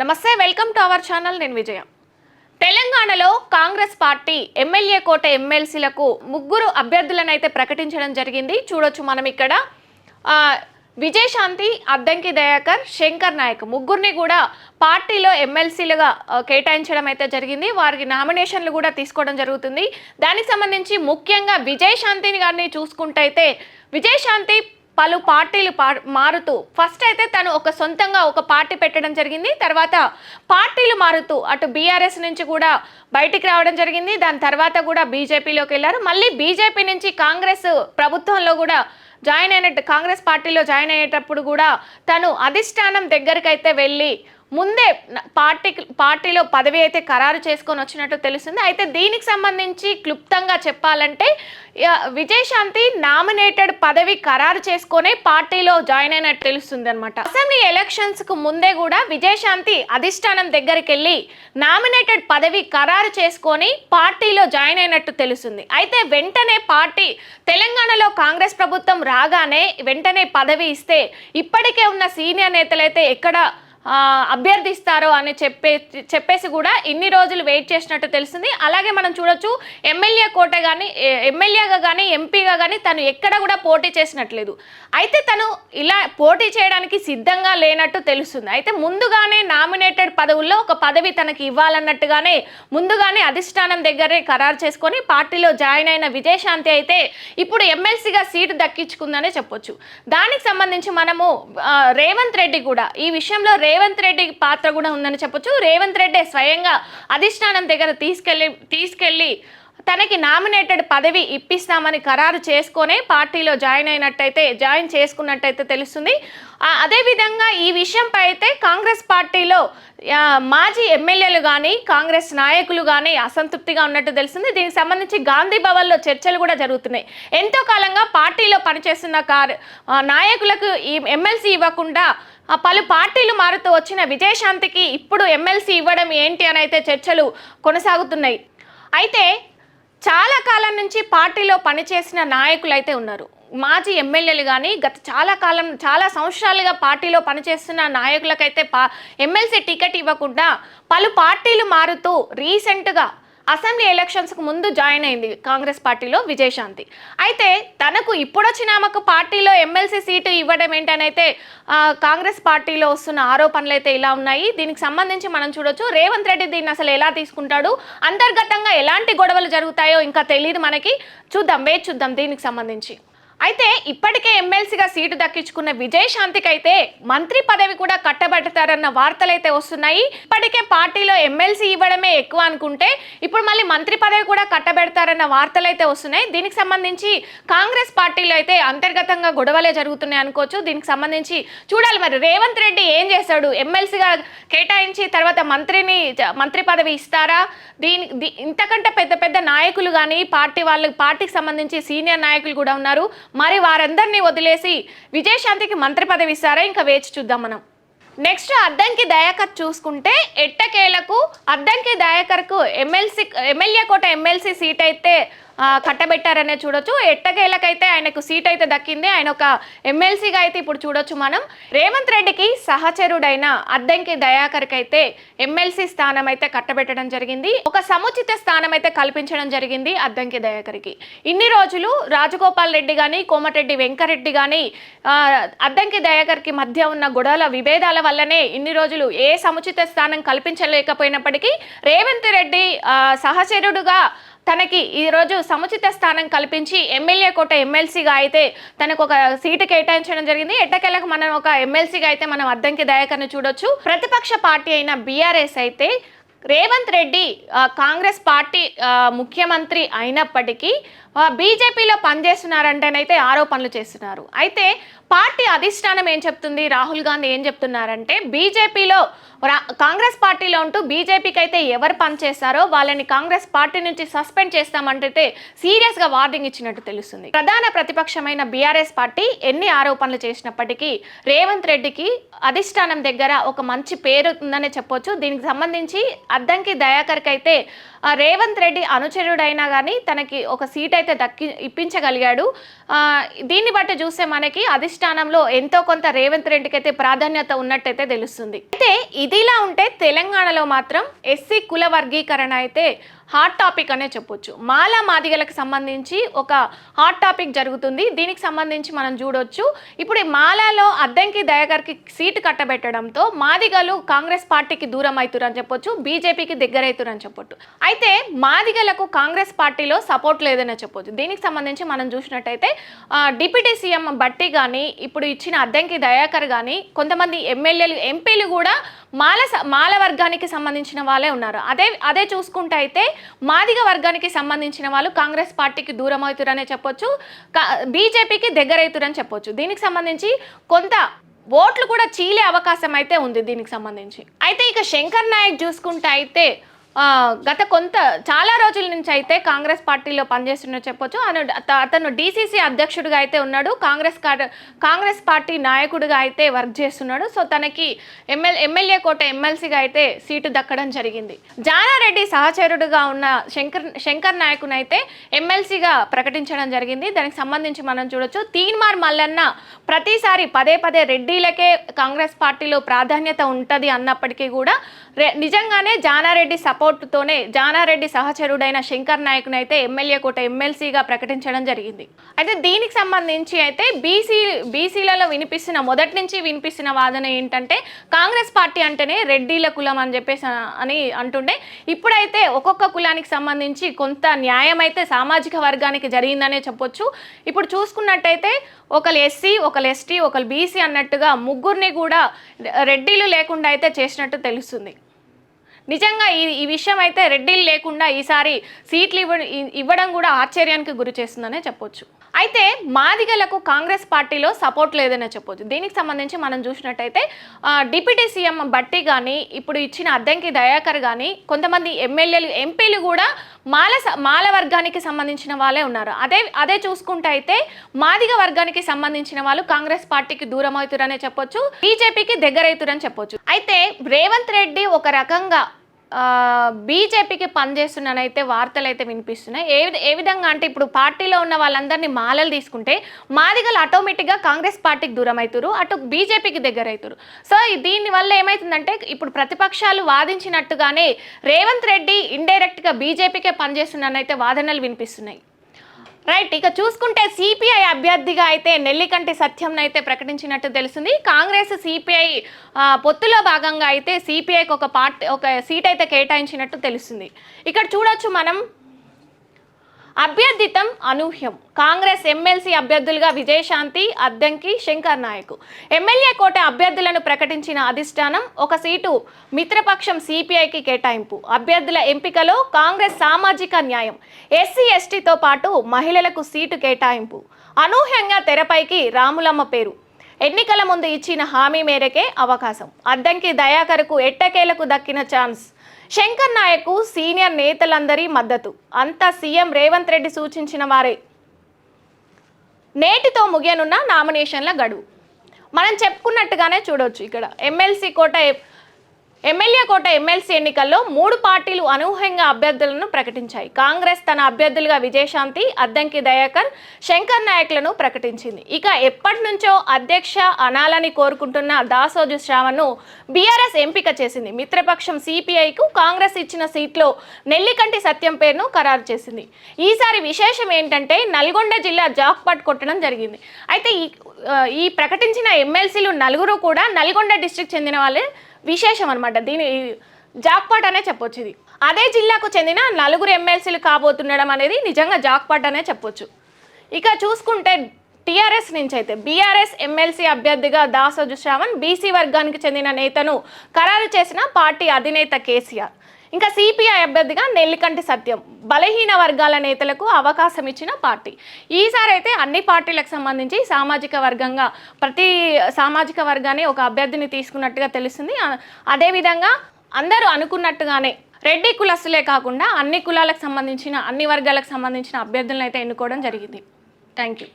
నమస్తే welcome to our channel నేను విజయ. తెలంగాణలో కాంగ్రెస్ పార్టీ ఎమ్మెల్యే కోట ఎమ్మెల్సీలకు ముగ్గురు అభ్యర్థులను అయితే ప్రకటించడం జరిగింది. చూడొచ్చు మనం ఇక్కడ. విజయశాంతి అద్దంకి దయాకర్ శంకర్ నాయక్ ముగ్గురిని కూడా పార్టీలో ఎమ్మెల్సీలుగా కేటాయించడం అయితే జరిగింది. వారికి నామినేషన్లు కూడా తీసుకోవడం జరుగుతుంది. దానికి సంబంధించి ముఖ్యంగా విజయశాంతిని గారిని చూసుకుంటే అయితే విజయశాంతి పలు పార్టీలు మారుతూ ఫస్ట్ అయితే తను ఒక సొంతంగా ఒక పార్టీ పెట్టడం జరిగింది తర్వాత పార్టీలు మారుతూ అటు బీఆర్ఎస్ నుంచి కూడా బయటికి రావడం జరిగింది దాని తర్వాత కూడా బీజేపీలోకి వెళ్ళారు. మళ్ళీ బీజేపీ నుంచి కాంగ్రెస్ ప్రభుత్వంలో కూడా జాయిన్ అయినట్టు కాంగ్రెస్ పార్టీలో జాయిన్ అయ్యేటప్పుడు కూడా తను అధిష్టానం దగ్గరికి అయితే వెళ్ళి ముందే పార్టీ పార్టీలో పదవి అయితే ఖరారు చేసుకొని వచ్చినట్టు తెలుస్తుంది అయితే దీనికి సంబంధించి క్లుప్తంగా చెప్పాలంటే విజయశాంతి నామినేటెడ్ పదవి ఖరారు చేసుకొని పార్టీలో జాయిన్ అయినట్టు తెలుస్తుంది అనమాట అసెంబ్లీ ఎలక్షన్స్కు ముందే కూడా విజయశాంతి అధిష్టానం దగ్గరికి వెళ్ళి నామినేటెడ్ పదవి ఖరారు చేసుకొని పార్టీలో జాయిన్ అయినట్టు తెలుస్తుంది. అయితే వెంటనే పార్టీ తెలంగాణలో కాంగ్రెస్ ప్రభుత్వం రాగానే వెంటనే పదవి ఇస్తే ఇప్పటికే ఉన్న సీనియర్ నేతలైతే ఎక్కడ అభ్యర్థిస్తారో అని చెప్పే చెప్పేసి కూడా ఇన్ని రోజులు వెయిట్ చేసినట్టు తెలుస్తుంది అలాగే మనం చూడొచ్చు ఎమ్మెల్యే కోట కానీ ఎమ్మెల్యేగా కానీ ఎంపీగా కానీ తను ఎక్కడ కూడా పోటీ చేసినట్లేదు. అయితే తను ఇలా పోటీ చేయడానికి సిద్ధంగా లేనట్టు తెలుస్తుంది. అయితే ముందుగానే నామినేటెడ్ పదవుల్లో ఒక పదవి తనకి ఇవ్వాలన్నట్టుగానే ముందుగానే అధిష్టానం దగ్గరే ఖరారు చేసుకొని పార్టీలో జాయిన్ అయిన విజయశాంతి అయితే ఇప్పుడు ఎమ్మెల్సీగా సీటు దక్కించుకుందనే చెప్పొచ్చు. దానికి సంబంధించి మనము రేవంత్ రెడ్డి కూడా ఈ విషయంలో రేవంత్ రెడ్డి పాత్ర కూడా ఉందని చెప్పొచ్చు. రేవంత్ రెడ్డి స్వయంగా అధిష్టానం దగ్గర తీసుకెళ్ళి తీసుకెళ్ళి తనకి నామినేటెడ్ పదవి ఇప్పిస్తామని ఖరారు చేసుకొనే పార్టీలో జాయిన్ అయినట్టయితే జాయిన్ చేసుకున్నట్టయితే తెలుస్తుంది. అదేవిధంగా ఈ విషయంపై అయితే కాంగ్రెస్ పార్టీలో మాజీ ఎమ్మెల్యేలు కానీ కాంగ్రెస్ నాయకులు కానీ అసంతృప్తిగా ఉన్నట్టు తెలిసింది దీనికి సంబంధించి గాంధీ భవన్లో చర్చలు కూడా జరుగుతున్నాయి. ఎంతో కాలంగా పార్టీలో పనిచేస్తున్న కార్ నాయకులకు ఈ ఎమ్మెల్సీ ఇవ్వకుండా ఆ పలు పార్టీలు మారుతూ వచ్చిన విజయశాంతికి ఇప్పుడు ఎమ్మెల్సీ ఇవ్వడం ఏంటి అని అయితే చర్చలు కొనసాగుతున్నాయి. అయితే చాలా కాలం నుంచి పార్టీలో పనిచేసిన నాయకులు అయితే ఉన్నారు. మాజీ ఎమ్మెల్యేలు కానీ గత చాలా కాలం చాలా సంవత్సరాలుగా పార్టీలో పనిచేస్తున్న నాయకులకైతే పా ఎమ్మెల్సీ టికెట్ ఇవ్వకుండా పలు పార్టీలు మారుతూ రీసెంట్గా అసెంబ్లీ ఎలక్షన్స్కు ముందు జాయిన్ అయింది కాంగ్రెస్ పార్టీలో విజయశాంతి. అయితే తనకు ఇప్పుడొచ్చిన ఆమెకు పార్టీలో ఎమ్మెల్సీ సీటు ఇవ్వడం ఏంటనైతే కాంగ్రెస్ పార్టీలో వస్తున్న ఆరోపణలు అయితే ఇలా ఉన్నాయి. దీనికి సంబంధించి మనం చూడొచ్చు రేవంత్ రెడ్డి దీన్ని అసలు ఎలా తీసుకుంటాడు అంతర్గతంగా ఎలాంటి గొడవలు జరుగుతాయో ఇంకా తెలియదు మనకి. చూద్దాం వేచి చూద్దాం దీనికి సంబంధించి. అయితే ఇప్పటికే ఎమ్మెల్సీగా సీటు దక్కించుకున్న విజయశాంతికి అయితే మంత్రి పదవి కూడా కట్టబెడతారన్న వార్తలు అయితే వస్తున్నాయి. ఇప్పటికే పార్టీలో ఎమ్మెల్సీ ఇవ్వడమే ఎక్కువ అనుకుంటే ఇప్పుడు మళ్ళీ మంత్రి పదవి కూడా కట్టబెడతారన్న వార్తలు అయితే వస్తున్నాయి. దీనికి సంబంధించి కాంగ్రెస్ పార్టీలో అయితే అంతర్గతంగా గొడవలే జరుగుతున్నాయి అనుకోవచ్చు. దీనికి సంబంధించి చూడాలి మరి. రేవంత్ రెడ్డి ఏం చేస్తాడు ఎమ్మెల్సీగా కేటాయించి తర్వాత మంత్రిని మంత్రి పదవి ఇస్తారా? దీని ఇంతకంటే పెద్ద పెద్ద నాయకులు కానీ పార్టీ వాళ్ళు పార్టీకి సంబంధించి సీనియర్ నాయకులు కూడా ఉన్నారు. మరి వారందరినీ వదిలేసి విజయశాంతికి మంత్రి పదవి ఇస్తారా? ఇంకా వేచి చూద్దాం మనం. నెక్స్ట్ అద్దంకి దయాకర్ చూసుకుంటే ఎట్టకేలకు Addanki దయాకర్కు MLC MLA quota MLC seat అయితే కట్టబెట్టారనే చూడొచ్చు. ఎట్టకేలకైతే ఆయనకు సీట్ అయితే దక్కింది ఆయన ఒక ఎమ్మెల్సీగా అయితే ఇప్పుడు చూడొచ్చు మనం. రేవంత్ రెడ్డికి సహచరుడైన అద్దంకి దయాకర్కి అయితే ఎమ్మెల్సీ స్థానం అయితే కట్టబెట్టడం జరిగింది. ఒక సముచిత స్థానం అయితే కల్పించడం జరిగింది అద్దంకి దయాకర్కి. ఇన్ని రోజులు రాజగోపాల్ రెడ్డి కానీ కోమటిరెడ్డి వెంకరెడ్డి కానీ అద్దంకి దయాకర్కి మధ్య ఉన్న గొడవల విభేదాల వల్లనే ఇన్ని రోజులు ఏ సముచిత స్థానం కల్పించలేకపోయినప్పటికీ రేవంత్ రెడ్డి సహచరుడుగా తనకి ఈరోజు సముచిత స్థానం కల్పించి ఎమ్మెల్యే కోట ఎమ్మెల్సీగా అయితే తనకు ఒక సీటు కేటాయించడం జరిగింది. ఎట్టకెళ్ళకు మనం ఒక ఎమ్మెల్సీగా అయితే మనం అద్దంకి దయాకర్ని చూడొచ్చు. ప్రతిపక్ష పార్టీ అయిన బీఆర్ఎస్ అయితే రేవంత్ రెడ్డి కాంగ్రెస్ పార్టీ ముఖ్యమంత్రి అయినప్పటికీ బీజేపీలో పనిచేస్తున్నారంటేనైతే ఆరోపణలు చేస్తున్నారు. అయితే పార్టీ అధిష్టానం ఏం చెప్తుంది? రాహుల్ గాంధీ ఏం చెప్తున్నారంటే బీజేపీలో కాంగ్రెస్ పార్టీలో ఉంటూ బీజేపీకి అయితే ఎవరు పనిచేస్తారో వాళ్ళని కాంగ్రెస్ పార్టీ నుంచి సస్పెండ్ చేస్తామంటే సీరియస్గా వార్నింగ్ ఇచ్చినట్టు తెలుస్తుంది. ప్రధాన ప్రతిపక్షమైన బీఆర్ఎస్ పార్టీ ఎన్ని ఆరోపణలు చేసినప్పటికీ రేవంత్ రెడ్డికి అధిష్టానం దగ్గర ఒక మంచి పేరు ఉందనే చెప్పొచ్చు. దీనికి సంబంధించి అద్దంకి దయాకర్కి అయితే రేవంత్ రెడ్డి అనుచరుడైనా కానీ తనకి ఒక సీట్ అయితే దక్కి ఇప్పించగలిగాడు. దీన్ని బట్టి చూస్తే మనకి అధిష్టానంలో ఎంతో కొంత రేవంత్ రెడ్డికి అయితే ప్రాధాన్యత ఉన్నట్టయితే తెలుస్తుంది. అయితే ఇదిలా ఉంటే తెలంగాణలో మాత్రం ఎస్సీ కుల వర్గీకరణ అయితే హాట్ టాపిక్ అనే చెప్పొచ్చు. మాలా మాదిగలకు సంబంధించి ఒక హాట్ టాపిక్ జరుగుతుంది. దీనికి సంబంధించి మనం చూడొచ్చు. ఇప్పుడు ఈ మాలాలో అద్దంకి దయాకర్కి సీటు కట్టబెట్టడంతో మాదిగలు కాంగ్రెస్ పార్టీకి దూరం అవుతురని చెప్పొచ్చు. బీజేపీకి దగ్గరవుతురని చెప్పొచ్చు. అయితే మాదిగలకు కాంగ్రెస్ పార్టీలో సపోర్ట్ లేదనే చెప్పొచ్చు. దీనికి సంబంధించి మనం చూసినట్టయితే డిప్యూటీ సీఎం బట్టి కానీ ఇప్పుడు ఇచ్చిన అద్దంకి దయాకర్ కానీ కొంతమంది ఎమ్మెల్యేలు ఎంపీలు కూడా మాల స- మాల వర్గానికి సంబంధించిన వాళ్ళే ఉన్నారు. అదే అదే చూసుకుంటే అయితే మాదిగ వర్గానికి సంబంధించిన వాళ్ళు కాంగ్రెస్ పార్టీకి దూరం అవుతురనే చెప్పొచ్చు బీజేపీకి దగ్గర అవుతారని చెప్పొచ్చు. దీనికి సంబంధించి కొంత ఓట్లు కూడా చీలే అవకాశం అయితే ఉంది దీనికి సంబంధించి. అయితే ఇక శంకర్ నాయక్ చూసుకుంటే అయితే గత కొంత చాలా రోజుల నుంచి అయితే కాంగ్రెస్ పార్టీలో పనిచేస్తున్న చెప్పొచ్చు. అతను డీసీసీ అధ్యక్షుడిగా అయితే ఉన్నాడు. కాంగ్రెస్ కాంగ్రెస్ పార్టీ నాయకుడిగా అయితే వర్క్ చేస్తున్నాడు. సో తనకి ఎమ్మెల్ ఎమ్మెల్యే కోట ఎమ్మెల్సీగా అయితే సీటు దక్కడం జరిగింది. జానారెడ్డి సహచరుడుగా ఉన్న శంకర్ శంకర్ నాయకుని అయితే ఎమ్మెల్సీగా ప్రకటించడం జరిగింది. దానికి సంబంధించి మనం చూడొచ్చు. తీన్మార్ మల్లన్న ప్రతిసారి పదే పదే రెడ్డిలకే కాంగ్రెస్ పార్టీలో ప్రాధాన్యత ఉంటుంది అన్నప్పటికీ కూడా నిజంగానే జానారెడ్డి సపోర్టుతోనే జానారెడ్డి సహచరుడైన శంకర్ నాయకుని అయితే ఎమ్మెల్యే కోట ఎమ్మెల్సీగా ప్రకటించడం జరిగింది. అయితే దీనికి సంబంధించి అయితే బీసీ బీసీలలో వినిపిస్తున్న మొదటి నుంచి వినిపిస్తున్న వాదన ఏంటంటే కాంగ్రెస్ పార్టీ అంటేనే రెడ్డిల కులం అని చెప్పేసి అని అంటుండే. ఇప్పుడైతే ఒక్కొక్క కులానికి సంబంధించి కొంత న్యాయం అయితే సామాజిక వర్గానికి జరిగిందనే చెప్పొచ్చు. ఇప్పుడు చూసుకున్నట్టయితే ఒకరు ఎస్సీ ఒకరు ఎస్టీ ఒకరు బీసీ అన్నట్టుగా ముగ్గురిని కూడా రెడ్డిలు లేకుండా అయితే చేసినట్టు తెలుస్తుంది. నిజంగా ఈ ఈ విషయం అయితే రెడ్డిలు లేకుండా ఈసారి సీట్లు ఇవ్వ ఇవ్వడం కూడా ఆశ్చర్యానికి గురి చేస్తుందనే చెప్పొచ్చు. అయితే మాదిగలకు కాంగ్రెస్ పార్టీలో సపోర్ట్ లేదనే చెప్పొచ్చు. దీనికి సంబంధించి మనం చూసినట్టయితే డిప్యూటీ సీఎం బట్టి కానీ ఇప్పుడు ఇచ్చిన అద్దంకి దయాకర్ కానీ కొంతమంది ఎమ్మెల్యేలు ఎంపీలు కూడా మాల స- మాల వర్గానికి సంబంధించిన వాళ్ళే ఉన్నారు. అదే అదే చూసుకుంటే అయితే మాదిగ వర్గానికి సంబంధించిన వాళ్ళు కాంగ్రెస్ పార్టీకి దూరం అవుతారనే చెప్పొచ్చు. బీజేపీకి దగ్గర అవుతారని చెప్పొచ్చు. అయితే రేవంత్ రెడ్డి ఒక రకంగా బీజేపీకి పనిచేస్తున్నానైతే వార్తలు అయితే వినిపిస్తున్నాయి. ఏ ఏ విధంగా అంటే ఇప్పుడు పార్టీలో ఉన్న వాళ్ళందరినీ మాలలు తీసుకుంటే మాదిగలు ఆటోమేటిక్గా కాంగ్రెస్ పార్టీకి దూరం అవుతారు అటు బీజేపీకి దగ్గర అవుతారు సో దీనివల్ల ఏమవుతుందంటే ఇప్పుడు ప్రతిపక్షాలు వాదించినట్టుగానే రేవంత్ రెడ్డి ఇండైరెక్ట్గా బీజేపీకే పనిచేస్తున్నానైతే వాదనలు వినిపిస్తున్నాయి. రైట్ ఇక చూసుకుంటే సిపిఐ అభ్యర్థిగా అయితే నెల్లికంటి సత్యం అయితే ప్రకటించినట్టు తెలుస్తుంది. కాంగ్రెస్ సిపిఐ పొత్తులో భాగంగా అయితే సిపిఐకి ఒక పార్ట్ ఒక సీట్ అయితే కేటాయించినట్టు తెలుస్తుంది. ఇక్కడ చూడొచ్చు మనం అభ్యర్థితం అనూహ్యం. కాంగ్రెస్ ఎమ్మెల్సీ అభ్యర్థులుగా విజయశాంతి అద్దంకి శంకర్ నాయక్. ఎమ్మెల్యే కోట అభ్యర్థులను ప్రకటించిన అధిష్టానం ఒక సీటు మిత్రపక్షం సిపిఐకి కేటాయింపు. అభ్యర్థుల ఎంపికలో కాంగ్రెస్ సామాజిక న్యాయం ఎస్సీ ఎస్టీతో పాటు మహిళలకు సీటు కేటాయింపు. అనూహ్యంగా తెరపైకి రాములమ్మ పేరు. ఎన్నికల ముందు ఇచ్చిన హామీ మేరకే అవకాశం. అద్దంకి దయాకర్కు ఎట్టకేలకు దక్కిన ఛాన్స్. శంకర్ నాయక్ సీనియర్ నేతలందరి మద్దతు. అంతా సీఎం రేవంత్ రెడ్డి సూచించిన వారే. నేటితో ముగియనున్న నామినేషన్ల గడువు. మనం చెప్పుకున్నట్టుగానే చూడవచ్చు ఇక్కడ. MLC quota MLA quota MLC ఎన్నికల్లో మూడు పార్టీలు అనూహ్యంగా అభ్యర్థులను ప్రకటించాయి. కాంగ్రెస్ తన అభ్యర్థులుగా విజయశాంతి అద్దంకి దయాకర్ శంకర్ నాయక్లను ప్రకటించింది. ఇక ఎప్పటి నుంచో అధ్యక్ష అనాలని కోరుకుంటున్న దాసోజు శ్రావణ్ను బీఆర్ఎస్ ఎంపిక చేసింది. మిత్రపక్షం సిపిఐకు కాంగ్రెస్ ఇచ్చిన సీట్లో నెల్లికంటి సత్యం పేరును ఖరారు చేసింది. ఈసారి విశేషం ఏంటంటే నల్గొండ జిల్లా జాక్పాట్ కొట్టడం జరిగింది. అయితే ఈ ఈ ప్రకటించిన ఎమ్మెల్సీలు నలుగురు కూడా నల్గొండ డిస్టిక్ చెందిన వాళ్ళే విశేషం అనమాట దీని జాక్పాట్ అనే చెప్పొచ్చు ఇది. అదే జిల్లాకు చెందిన నలుగురు ఎమ్మెల్సీలు కాబోతుండడం అనేది నిజంగా జాక్పాట్ అనే చెప్పొచ్చు. ఇక చూసుకుంటే టీఆర్ఎస్ నుంచి అయితే బీఆర్ఎస్ ఎమ్మెల్సీ అభ్యర్థిగా దాసోజు శ్రావణ్ బీసీ వర్గానికి చెందిన నేతను ఖరారు చేసిన పార్టీ అధినేత కేసీఆర్. ఇంకా సిపిఐ అభ్యర్థిగా నెల్లికంటి సత్యం. బలహీన వర్గాల నేతలకు అవకాశం ఇచ్చిన పార్టీ. ఈసారి అయితే అన్ని పార్టీలకు సంబంధించి సామాజిక వర్గంగా ప్రతి సామాజిక వర్గాన్ని ఒక అభ్యర్థిని తీసుకున్నట్టుగా తెలుస్తుంది. అదేవిధంగా అందరూ అనుకున్నట్టుగానే రెడ్డి కులస్తులే కాకుండా అన్ని కులాలకు సంబంధించిన అన్ని వర్గాలకు సంబంధించిన అభ్యర్థులను అయితే ఎన్నుకోవడం జరిగింది. Thank you